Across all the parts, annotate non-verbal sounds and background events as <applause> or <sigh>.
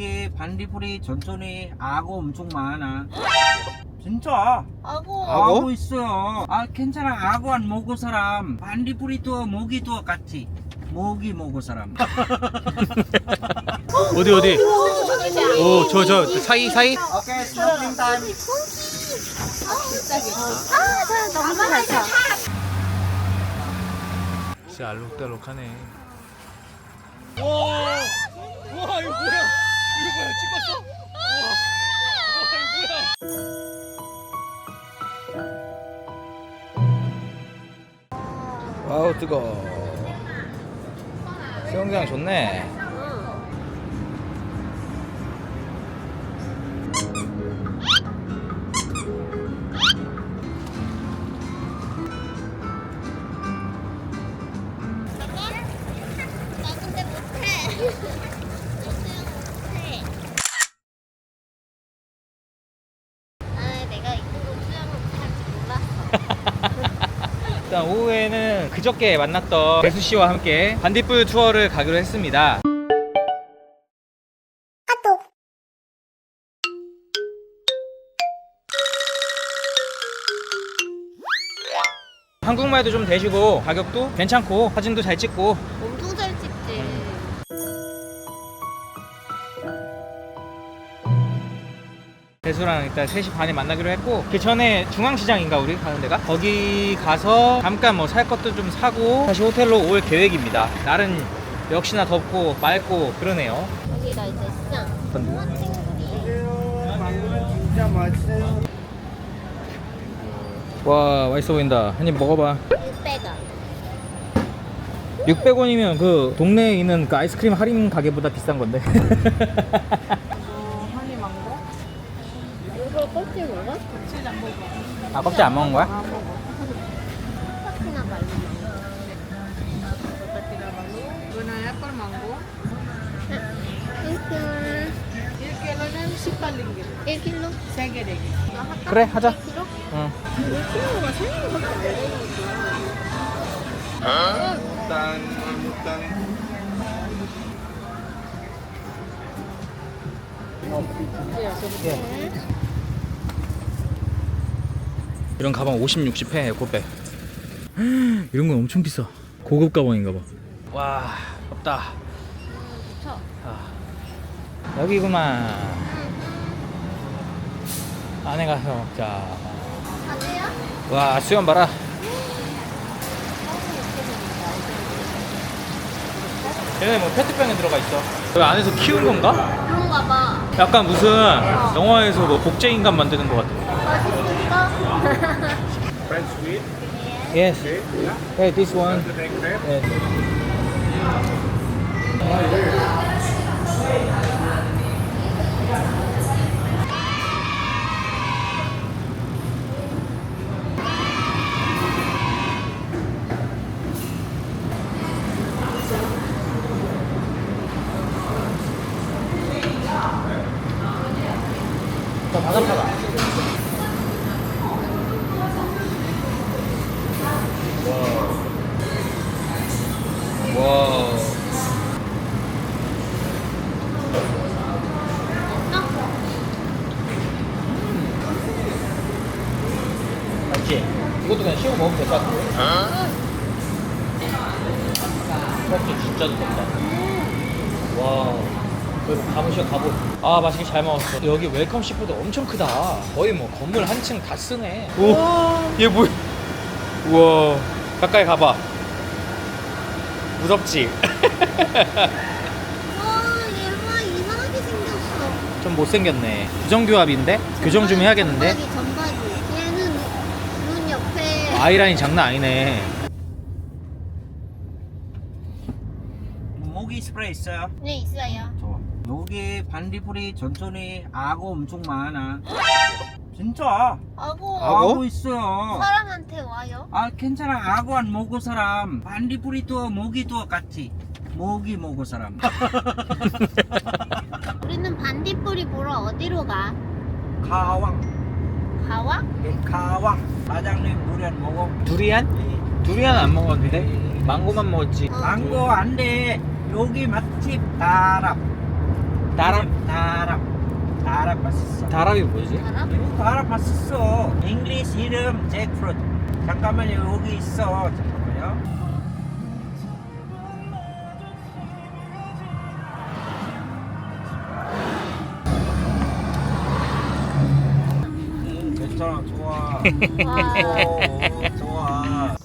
여기 반딧불이 전천이 악어 엄청 많아. 진짜. 아고. 악어? 악어 있어요. 아 괜찮아. 악어 안 먹을 사람. 반딧불이 또 모기 또 같이. 모기 먹을 사람. <laughs> 어디 어디? 오 저 저 사이 사이? 오케이 스노클링 타임. 아, 저 너무. 진짜 알록달록하네. 와, 와 이거 뭐야? 이거 뭐야? 찍었어? 와우 뜨거. 수영장 좋네. 일단 오후에는 그저께 만났던 배수 씨와 함께 반딧불 투어를 가기로 했습니다. 한국말도 좀 되시고 가격도 괜찮고 사진도 잘 찍고 배수랑 일단 3시 반에 만나기로 했고 그 전에 중앙시장인가 우리 가는 데가? 거기 가서 잠깐 뭐 살 것도 좀 사고 다시 호텔로 올 계획입니다. 날은 역시나 덥고 맑고 그러네요. 여기가 이제 시장. 망고는 진짜 맛있어요. 와 맛있어 보인다. 한 입 먹어봐. 600원. 600원이면 그 동네에 있는 그 아이스크림 할인 가게보다 비싼 건데 <laughs> 이거 껍질 먹어? 아 껍질 안 먹은 거야? 말로 먹어. Guna apple mango. 1kg. 1kg는 18링기. 1kg? 세개 되기. 그래 하자 1kg? 응. 1kg가 3개밖에 안 되니까. 이런 가방 50, 60 해, 에코백. <gasps> 이런 건 엄청 비싸. 고급 가방인가 봐. 와, 없다. 아, 여기구만. 안에 가서 먹자. 와, 수염 봐라. 얘네 뭐 페트병에 들어가 있어. 여기 안에서 키운 건가? 그런가 봐. 약간 무슨 영화에서 뭐 복제 인간 만드는 것 같아. 맛있을까? French sweet, Yes. okay, yeah. Hey, this one. The next step. Yes. Oh, 먹으면 될 것 같은데? 그렇게 진짜 두껍다. 와. 여기 가보시죠, 가보. 아, 맛있게 잘 먹었어. 여기 웰컴 시푸드 엄청 크다. 거의 뭐 건물 한 층 다 쓰네. 오, 얘 뭐야? 우와. 가까이 가봐. 무섭지? <laughs> 와, 얘가 이상하게 생겼어. 좀 못생겼네. 부정교합인데? 교정 좀 해야겠는데? 전바지, 전바지. 아이라인 장난 아니네. 모기 스프레이 있어요? 네, 있어요. 좋아. 여기 반딧불이 전천이 악어 엄청 많아. 진짜. 아고. 악어? 악어 있어요. 사람한테 와요? 아 괜찮아. 악어 안 먹을 사람. 반딧불이 또 모기 또 같이. 모기 먹을 사람. <laughs> 우리는 반딧불이 보러 어디로 가? 가왕. 가와? 예, 가왕. 사장님 두리안 먹어. 두리안? 두리안 안 먹었는데? 망고만 먹었지. 어. 망고 안 돼. 여기 맛집 다랍. 다랍 다랍 다랍 맛있어 다랍이 뭐지? 알아? 이거 다랍 맛있어 잉글리시 이름 잭프루트 잠깐만요 여기 있어 괜찮아 좋아. 오, 좋아.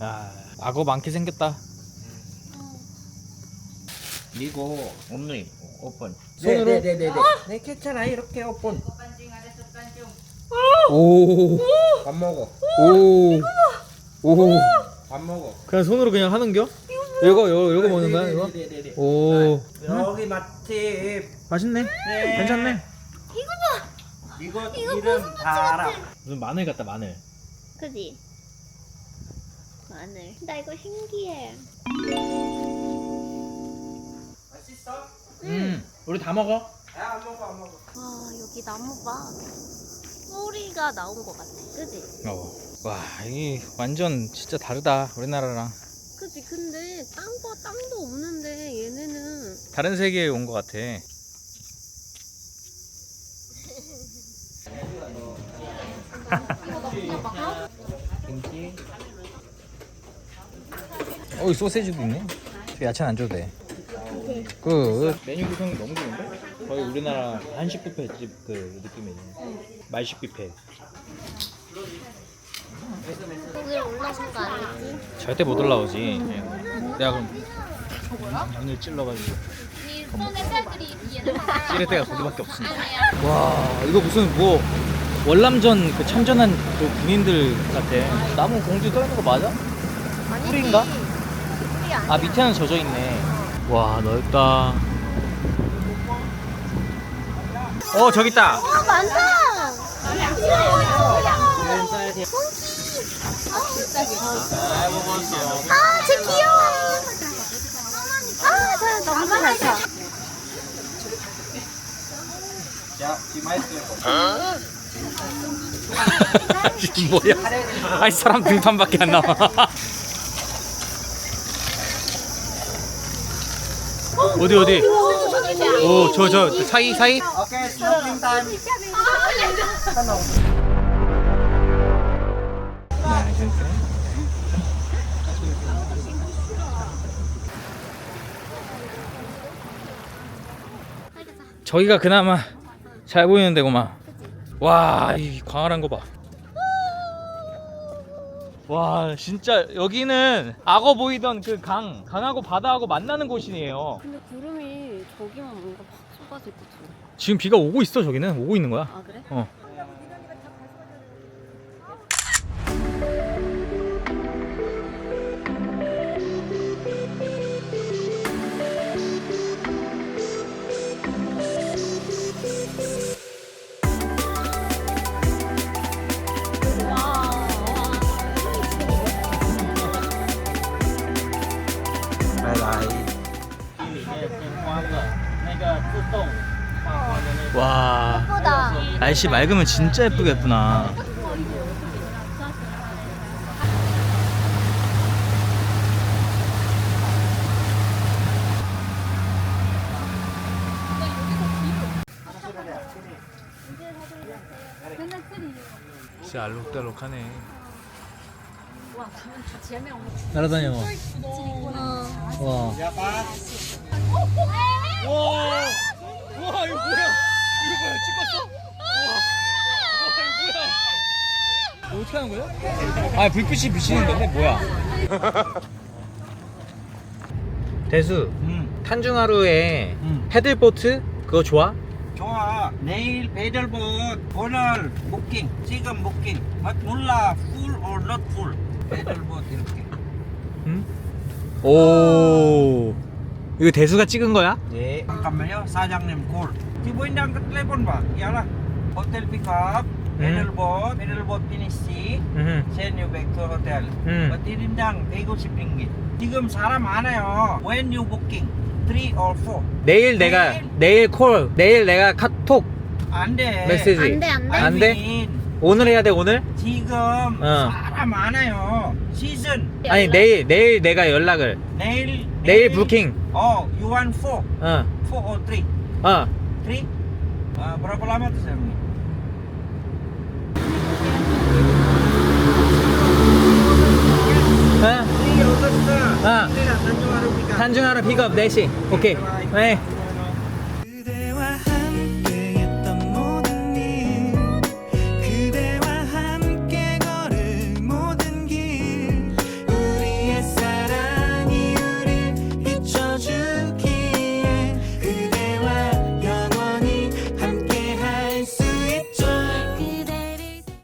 아 악어 많게 생겼다. 이거 언니 오픈. 손으로? 네네네네 네. 괜찮아 이렇게 오픈. 오오. 밥 먹어. 오. 밥 먹어. 그냥 손으로 그냥 하는겨? 이거 이거 이거 먹는 거야 이거? 네네네네. 오. 여기 맛집. 맛있네? 네. 괜찮네 이거 이름 다라 무슨 마늘 같다 마늘 그지? 마늘. 나 이거 신기해. 맛있어? 음 우리 다 먹어 야 안 먹어 안 먹어 와 여기 나무 봐. 뿌리가 나온 것 같아. 그지? 어. 와, 이 완전 진짜 다르다 우리나라랑 그지? 근데 땅과 땅도 없는데 얘네는 다른 세계에 온 것 같아. 어, 이 소세지도 있네. 저 야채는 안 줘도 돼. 그 메뉴 구성이 너무 좋은데? 거의 우리나라 한식 뷔페집 그 느낌이네. 말식 뷔페. 여기 올라온 거 아니지? 절대 못 올라오지. 내가 그럼 눈을 찔러가지고 찌를 데가 거기밖에 없으니까. 와 이거 무슨 뭐 월남전 그 참전한 그 군인들 같아. 나무 공주 떠 있는 거 맞아? 아니지. 뿌리인가? 뿌리 아니야. 아 밑에는 젖어 있네. 와 넓다. 어 저기 있다. 와 많다. 아, 쟤 귀여워. 아, 쟤 너무 잘 타. 야 디마이스 <laughs> 뭐야? 아이 사람 등판밖에 안 나와. <laughs> 어디 어디? 오 저 저 사이 사이? 오케이 스토핑 타임 저기가 그나마 잘 보이는 데구만. 와, 이 광활한 거 봐. 와, 진짜 여기는 악어 보이던 그 강, 강하고 바다하고 만나는 곳이에요. 근데 구름이 저기만 뭔가 팍 쏟아질 것처럼. 지금 비가 오고 있어, 저기는. 오고 있는 거야. 아, 그래? 어. 날씨 맑으면 진짜 예쁘겠구나. 진짜 알록달록하네. 날아다녀. 와. 와. 와. 와 이거 뭐야? 이거 뭐야? 찍었어? 와. 와 이거 뭐야? 이거 어떻게 하는 거야? 아 불빛이 비치는 건데? 뭐야? <laughs> 대수 음. 탄중하루에 음. 패들보트? 그거 좋아? 좋아. 내일 배달봇 오늘 부킹 지금 부킹 맛 몰라. full or not full. 배달봇 이렇게. <laughs> 응? 오. 이거 대수가 찍은 거야? 네 잠깐만요. 사장님 콜 Dibuindang ke telepon bang Iyalah Hotel pick up Finish 응. Send you back to hotel 음. 버티린당 150ringgit 지금 사람 많아요 When you booking 3 or 4 내일 내가 내일 콜 내일 내가 카톡 안 돼 메시지 안 돼, 안 돼. 안 돼? 오늘 해야 돼 오늘? 지금 어. 사람 많아요. 시즌 아니 내일 내일 내가 연락을 내일 내일 부킹 Oh, you want four? 어 Four or three? 어. Three? Ah, berapa lama tuh? 어? Ah. Ini lah Tanjung Arum Pika. 산중하러 픽업 4시 오케이 네